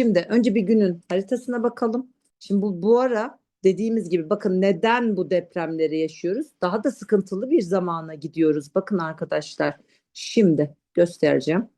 Şimdi önce bir günün haritasına bakalım. Şimdi bu, bu ara dediğimiz gibi bakın neden bu depremleri yaşıyoruz? Daha da sıkıntılı bir zamana gidiyoruz. Bakın arkadaşlar şimdi göstereceğim.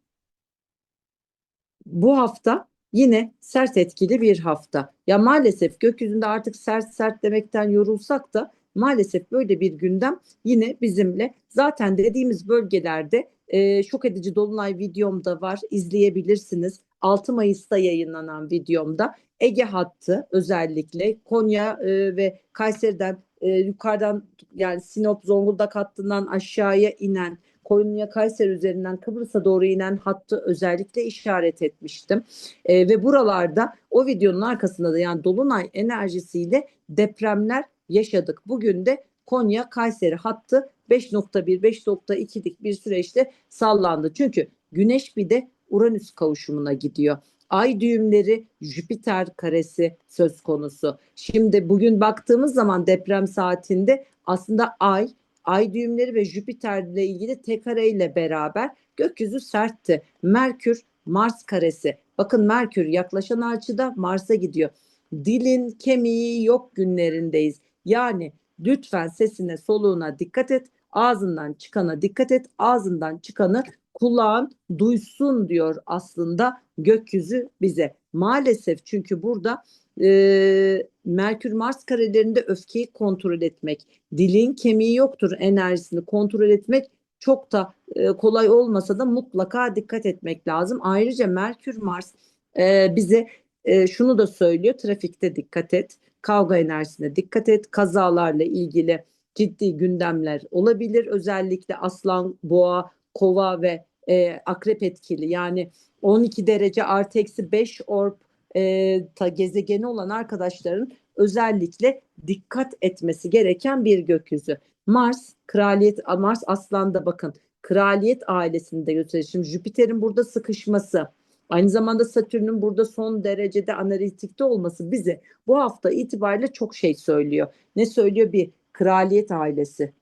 Bu hafta yine sert etkili bir hafta. Ya maalesef gökyüzünde artık sert sert demekten yorulsak da maalesef böyle bir gündem yine bizimle. Zaten dediğimiz bölgelerde e, şok edici dolunay videom da var. izleyebilirsiniz. 6 Mayıs'ta yayınlanan videomda Ege hattı özellikle Konya e, ve Kayseri'den e, yukarıdan yani Sinop Zonguldak hattından aşağıya inen Konya Kayseri üzerinden Kıbrıs'a doğru inen hattı özellikle işaret etmiştim. E, ve buralarda o videonun arkasında da yani dolunay enerjisiyle depremler yaşadık. Bugün de Konya Kayseri hattı 5.1 5.2'lik bir süreçte sallandı. Çünkü Güneş bir de Uranüs kavuşumuna gidiyor. Ay düğümleri Jüpiter karesi söz konusu. Şimdi bugün baktığımız zaman deprem saatinde aslında ay, ay düğümleri ve Jüpiter ile ilgili tek kareyle beraber gökyüzü sertti. Merkür Mars karesi. Bakın Merkür yaklaşan açıda Mars'a gidiyor. Dilin kemiği yok günlerindeyiz. Yani lütfen sesine soluğuna dikkat et. Ağzından çıkana dikkat et. Ağzından çıkanı kulağın duysun diyor aslında gökyüzü bize. Maalesef çünkü burada e, Merkür Mars karelerinde öfkeyi kontrol etmek, dilin kemiği yoktur enerjisini kontrol etmek çok da e, kolay olmasa da mutlaka dikkat etmek lazım. Ayrıca Merkür Mars e, bize e, şunu da söylüyor trafikte dikkat et, kavga enerjisine dikkat et, kazalarla ilgili ciddi gündemler olabilir. Özellikle aslan, boğa, kova ve e, akrep etkili yani 12 derece artı eksi 5 orb e, ta gezegeni olan arkadaşların özellikle dikkat etmesi gereken bir gökyüzü. Mars kraliyet Mars aslanda bakın kraliyet ailesinde gösterir. Şimdi Jüpiter'in burada sıkışması aynı zamanda Satürn'ün burada son derecede analitikte olması bize bu hafta itibariyle çok şey söylüyor. Ne söylüyor? Bir kraliyet ailesi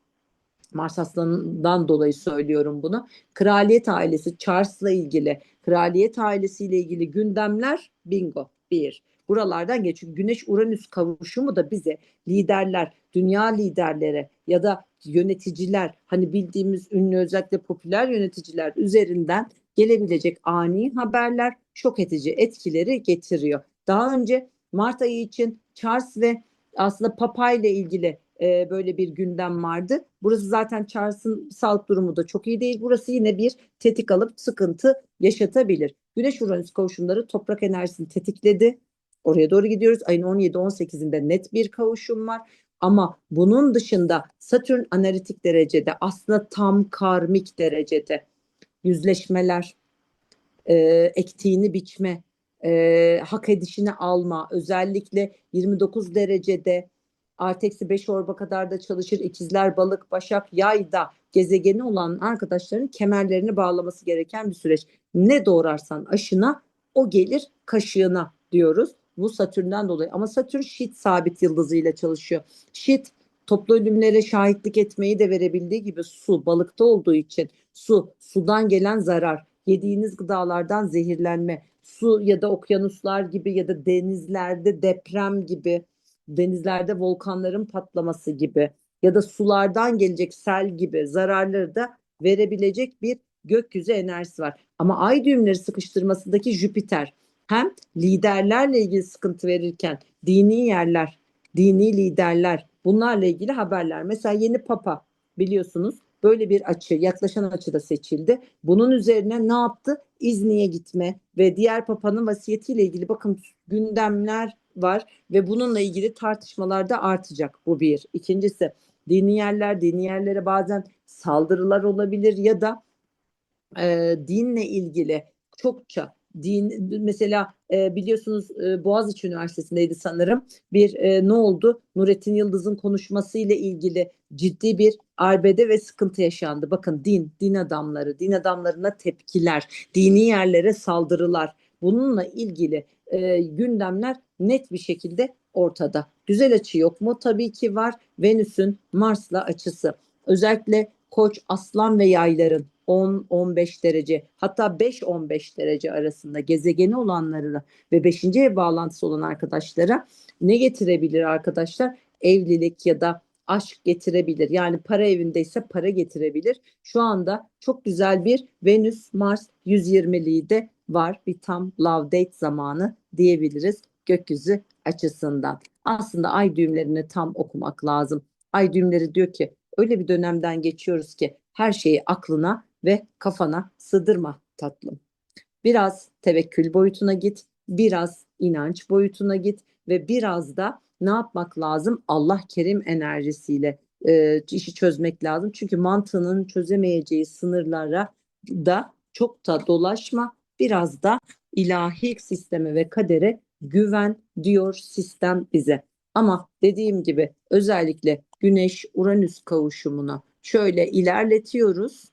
Mars Aslanı'ndan dolayı söylüyorum bunu. Kraliyet ailesi Charles'la ilgili, kraliyet ailesiyle ilgili gündemler bingo bir. Buralardan geçiyor. Güneş Uranüs kavuşumu da bize liderler, dünya liderlere ya da yöneticiler hani bildiğimiz ünlü özellikle popüler yöneticiler üzerinden gelebilecek ani haberler şok edici etkileri getiriyor. Daha önce Mart ayı için Charles ve aslında Papa ile ilgili e, böyle bir gündem vardı. Burası zaten Charles'ın sağlık durumu da çok iyi değil. Burası yine bir tetik alıp sıkıntı yaşatabilir. Güneş Uranüs kavuşumları toprak enerjisini tetikledi. Oraya doğru gidiyoruz. Ayın 17-18'inde net bir kavuşum var. Ama bunun dışında Satürn analitik derecede aslında tam karmik derecede yüzleşmeler, e, ektiğini biçme, e, hak edişini alma, özellikle 29 derecede artı eksi 5 orba kadar da çalışır. İkizler, balık, başak, yayda gezegeni olan arkadaşların kemerlerini bağlaması gereken bir süreç. Ne doğrarsan aşına o gelir kaşığına diyoruz. Bu Satürn'den dolayı. Ama Satürn şit sabit yıldızıyla çalışıyor. Şit toplu ölümlere şahitlik etmeyi de verebildiği gibi su balıkta olduğu için su sudan gelen zarar yediğiniz gıdalardan zehirlenme su ya da okyanuslar gibi ya da denizlerde deprem gibi denizlerde volkanların patlaması gibi ya da sulardan gelecek sel gibi zararları da verebilecek bir gökyüzü enerjisi var. Ama ay düğümleri sıkıştırmasındaki Jüpiter hem liderlerle ilgili sıkıntı verirken dini yerler, dini liderler bunlarla ilgili haberler. Mesela yeni papa biliyorsunuz böyle bir açı, yaklaşan açıda seçildi. Bunun üzerine ne yaptı? İzni'ye gitme ve diğer papanın vasiyetiyle ilgili bakın gündemler var ve bununla ilgili tartışmalar da artacak. Bu bir. İkincisi dini yerler, dini yerlere bazen saldırılar olabilir ya da e, dinle ilgili çokça din mesela e, biliyorsunuz e, Boğaziçi Üniversitesi'ndeydi sanırım bir e, ne oldu Nurettin Yıldız'ın konuşması ile ilgili ciddi bir arbede ve sıkıntı yaşandı. Bakın din, din adamları, din adamlarına tepkiler, dini yerlere saldırılar bununla ilgili e, gündemler net bir şekilde ortada. Güzel açı yok mu? Tabii ki var. Venüs'ün Mars'la açısı. Özellikle Koç, Aslan ve Yayların 10-15 derece hatta 5-15 derece arasında gezegeni olanları ve 5. ev bağlantısı olan arkadaşlara ne getirebilir arkadaşlar? Evlilik ya da aşk getirebilir. Yani para evindeyse para getirebilir. Şu anda çok güzel bir Venüs Mars 120'liği de var. Bir tam love date zamanı diyebiliriz gökyüzü açısından. Aslında ay düğümlerini tam okumak lazım. Ay düğümleri diyor ki öyle bir dönemden geçiyoruz ki her şeyi aklına ve kafana sığdırma tatlım. Biraz tevekkül boyutuna git, biraz inanç boyutuna git ve biraz da ne yapmak lazım? Allah kerim enerjisiyle e, işi çözmek lazım. Çünkü mantığının çözemeyeceği sınırlara da çok da dolaşma. Biraz da ilahi sisteme ve kadere güven diyor sistem bize. Ama dediğim gibi özellikle Güneş Uranüs kavuşumuna şöyle ilerletiyoruz.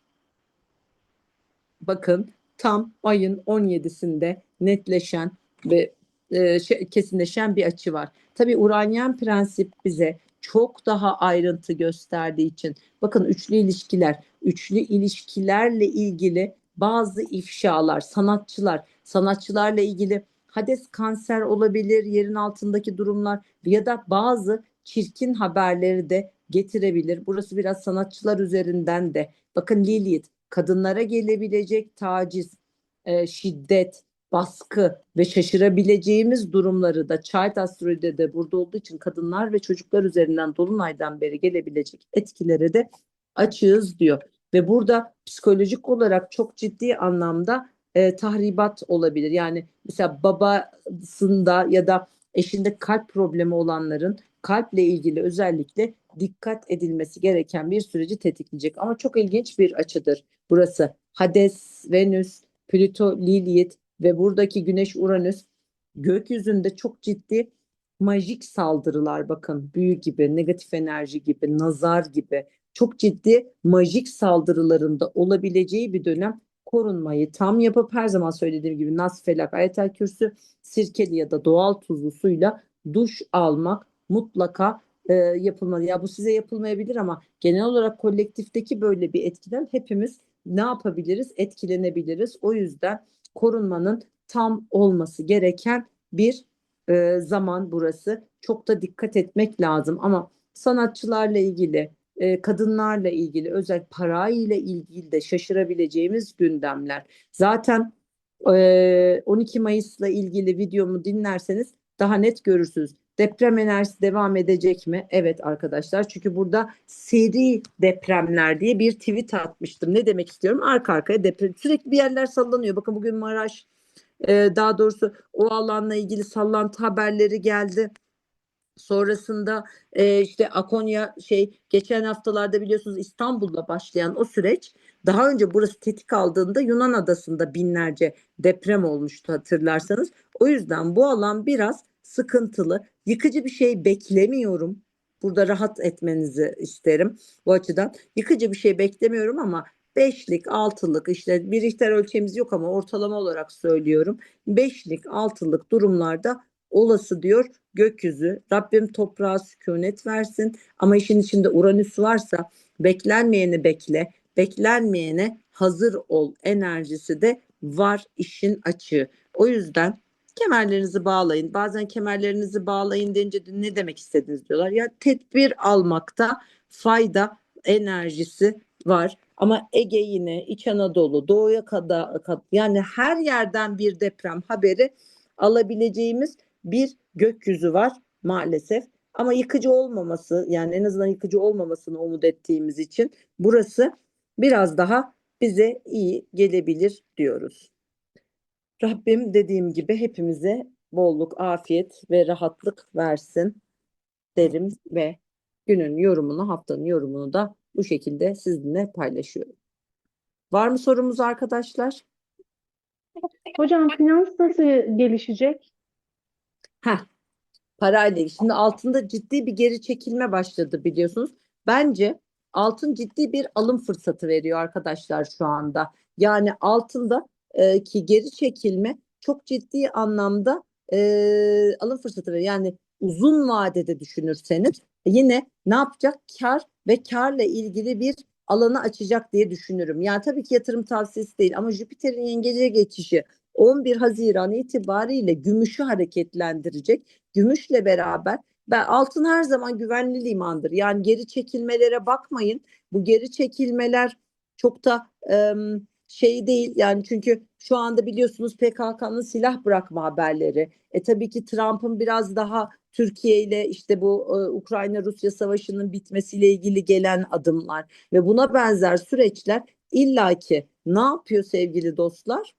Bakın tam ayın 17'sinde netleşen ve e, şey, kesinleşen bir açı var. Tabii Uranyen prensip bize çok daha ayrıntı gösterdiği için bakın üçlü ilişkiler, üçlü ilişkilerle ilgili bazı ifşalar, sanatçılar, sanatçılarla ilgili Hades kanser olabilir, yerin altındaki durumlar ya da bazı çirkin haberleri de getirebilir. Burası biraz sanatçılar üzerinden de. Bakın Lilith kadınlara gelebilecek taciz, e, şiddet, baskı ve şaşırabileceğimiz durumları da Child Astroloji'de de burada olduğu için kadınlar ve çocuklar üzerinden Dolunay'dan beri gelebilecek etkilere de açığız diyor. Ve burada psikolojik olarak çok ciddi anlamda e, tahribat olabilir. Yani mesela babasında ya da eşinde kalp problemi olanların kalple ilgili özellikle dikkat edilmesi gereken bir süreci tetikleyecek. Ama çok ilginç bir açıdır burası. Hades, Venüs, Plüto, Lilith ve buradaki Güneş, Uranüs gökyüzünde çok ciddi majik saldırılar bakın büyü gibi, negatif enerji gibi, nazar gibi çok ciddi majik saldırılarında olabileceği bir dönem korunmayı tam yapıp her zaman söylediğim gibi Nas Felak, Ayetel Kürsü, sirkeli ya da doğal tuzlu suyla duş almak mutlaka e, yapılmalı. Ya bu size yapılmayabilir ama genel olarak kolektifteki böyle bir etkiden hepimiz ne yapabiliriz? Etkilenebiliriz. O yüzden korunmanın tam olması gereken bir e, zaman burası. Çok da dikkat etmek lazım ama sanatçılarla ilgili, e, kadınlarla ilgili, özel parayla ilgili de şaşırabileceğimiz gündemler. Zaten e, 12 Mayıs'la ilgili videomu dinlerseniz daha net görürsünüz. Deprem enerjisi devam edecek mi? Evet arkadaşlar. Çünkü burada seri depremler diye bir tweet atmıştım. Ne demek istiyorum? Arka arkaya deprem. Sürekli bir yerler sallanıyor. Bakın bugün Maraş e, daha doğrusu o alanla ilgili sallantı haberleri geldi. Sonrasında e, işte Akonya şey geçen haftalarda biliyorsunuz İstanbul'da başlayan o süreç daha önce burası tetik aldığında Yunan adasında binlerce deprem olmuştu hatırlarsanız. O yüzden bu alan biraz sıkıntılı. Yıkıcı bir şey beklemiyorum. Burada rahat etmenizi isterim bu açıdan. Yıkıcı bir şey beklemiyorum ama beşlik, altılık işte bir ihtar ölçemiz yok ama ortalama olarak söylüyorum. Beşlik, altılık durumlarda olası diyor gökyüzü. Rabbim toprağa sükunet versin ama işin içinde Uranüs varsa beklenmeyeni bekle, beklenmeyene hazır ol enerjisi de var işin açığı. O yüzden kemerlerinizi bağlayın. Bazen kemerlerinizi bağlayın deyince de ne demek istediniz diyorlar. Ya tedbir almakta fayda enerjisi var. Ama Ege yine İç Anadolu, Doğu'ya kadar yani her yerden bir deprem haberi alabileceğimiz bir gökyüzü var maalesef. Ama yıkıcı olmaması yani en azından yıkıcı olmamasını umut ettiğimiz için burası biraz daha bize iyi gelebilir diyoruz. Rabbim dediğim gibi hepimize bolluk, afiyet ve rahatlık versin derim ve günün yorumunu, haftanın yorumunu da bu şekilde sizinle paylaşıyorum. Var mı sorumuz arkadaşlar? Hocam finans nasıl gelişecek? Heh, parayla. Şimdi altında ciddi bir geri çekilme başladı biliyorsunuz. Bence altın ciddi bir alım fırsatı veriyor arkadaşlar şu anda. Yani altında e, ki geri çekilme çok ciddi anlamda e, alım fırsatı veriyor. Yani uzun vadede düşünürseniz yine ne yapacak? Kar ve karla ilgili bir alanı açacak diye düşünürüm. Yani tabii ki yatırım tavsiyesi değil ama Jüpiter'in yengece geçişi 11 Haziran itibariyle gümüşü hareketlendirecek. Gümüşle beraber ben altın her zaman güvenli limandır. Yani geri çekilmelere bakmayın. Bu geri çekilmeler çok da em, şey değil yani çünkü şu anda biliyorsunuz PKK'nın silah bırakma haberleri. E tabii ki Trump'ın biraz daha Türkiye ile işte bu e, Ukrayna-Rusya savaşının bitmesiyle ilgili gelen adımlar ve buna benzer süreçler illaki ne yapıyor sevgili dostlar?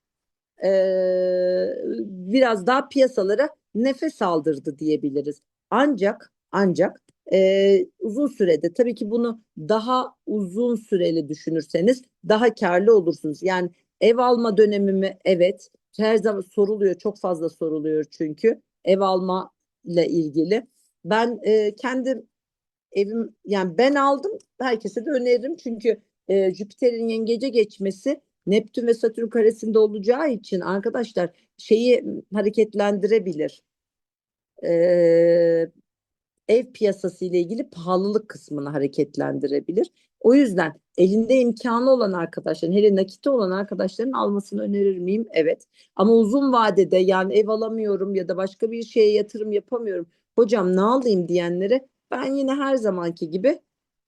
Ee, biraz daha piyasalara nefes aldırdı diyebiliriz. Ancak ancak e, uzun sürede tabii ki bunu daha uzun süreli düşünürseniz daha karlı olursunuz. Yani ev alma dönemi mi? Evet. Her zaman soruluyor. Çok fazla soruluyor çünkü ev alma ile ilgili. Ben e, kendi evim yani ben aldım. Herkese de öneririm çünkü e, Jüpiter'in yengece geçmesi Neptün ve Satürn karesinde olacağı için arkadaşlar şeyi hareketlendirebilir. Ee, ev piyasası ile ilgili pahalılık kısmını hareketlendirebilir. O yüzden elinde imkanı olan arkadaşların, hele nakiti olan arkadaşların almasını önerir miyim? Evet. Ama uzun vadede yani ev alamıyorum ya da başka bir şeye yatırım yapamıyorum. Hocam ne alayım diyenlere ben yine her zamanki gibi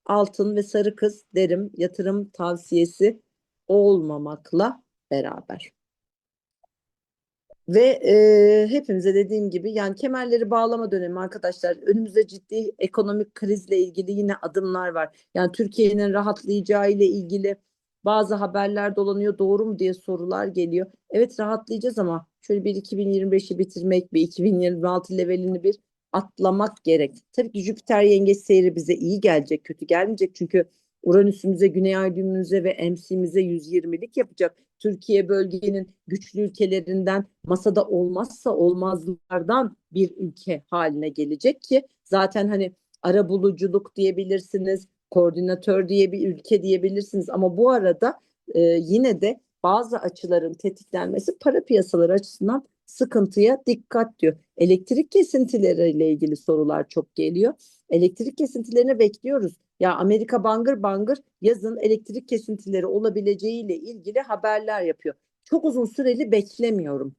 altın ve sarı kız derim. Yatırım tavsiyesi olmamakla beraber. Ve e, hepimize dediğim gibi yani kemerleri bağlama dönemi arkadaşlar önümüzde ciddi ekonomik krizle ilgili yine adımlar var. Yani Türkiye'nin rahatlayacağı ile ilgili bazı haberler dolanıyor doğru mu diye sorular geliyor. Evet rahatlayacağız ama şöyle bir 2025'i bitirmek bir 2026 levelini bir atlamak gerek. Tabii ki Jüpiter yengeç seyri bize iyi gelecek kötü gelmeyecek çünkü Uranüs'ümüze, Güney Ay düğümümüze ve MC'mize 120'lik yapacak. Türkiye bölgenin güçlü ülkelerinden masada olmazsa olmazlardan bir ülke haline gelecek ki zaten hani arabuluculuk diyebilirsiniz, koordinatör diye bir ülke diyebilirsiniz ama bu arada e, yine de bazı açıların tetiklenmesi para piyasaları açısından sıkıntıya dikkat diyor. Elektrik kesintileriyle ilgili sorular çok geliyor. Elektrik kesintilerini bekliyoruz. Ya Amerika bangır bangır yazın elektrik kesintileri olabileceğiyle ilgili haberler yapıyor. Çok uzun süreli beklemiyorum.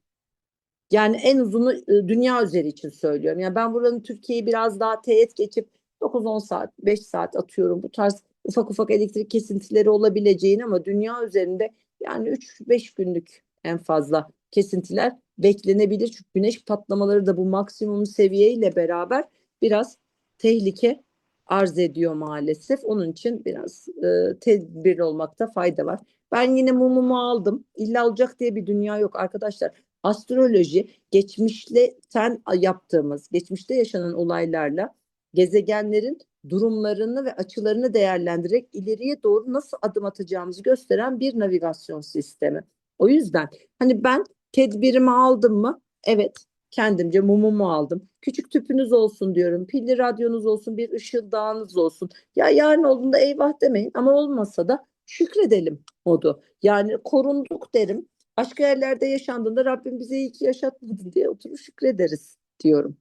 Yani en uzunu e, dünya üzeri için söylüyorum. Yani ben buranın Türkiye'yi biraz daha teğet geçip 9-10 saat, 5 saat atıyorum. Bu tarz ufak ufak elektrik kesintileri olabileceğini ama dünya üzerinde yani 3-5 günlük en fazla kesintiler beklenebilir. Çünkü güneş patlamaları da bu maksimum seviyeyle beraber biraz tehlike arz ediyor maalesef. Onun için biraz e, tedbirli olmakta fayda var. Ben yine mumumu aldım. İlla olacak diye bir dünya yok arkadaşlar. Astroloji geçmişten yaptığımız, geçmişte yaşanan olaylarla gezegenlerin durumlarını ve açılarını değerlendirerek ileriye doğru nasıl adım atacağımızı gösteren bir navigasyon sistemi. O yüzden hani ben tedbirimi aldım mı? Evet kendimce mumumu aldım. Küçük tüpünüz olsun diyorum. Pilli radyonuz olsun, bir ışıldağınız olsun. Ya yarın olduğunda eyvah demeyin ama olmasa da şükredelim modu. Yani korunduk derim. Başka yerlerde yaşandığında Rabbim bize iyi ki yaşatmadı diye oturup şükrederiz diyorum.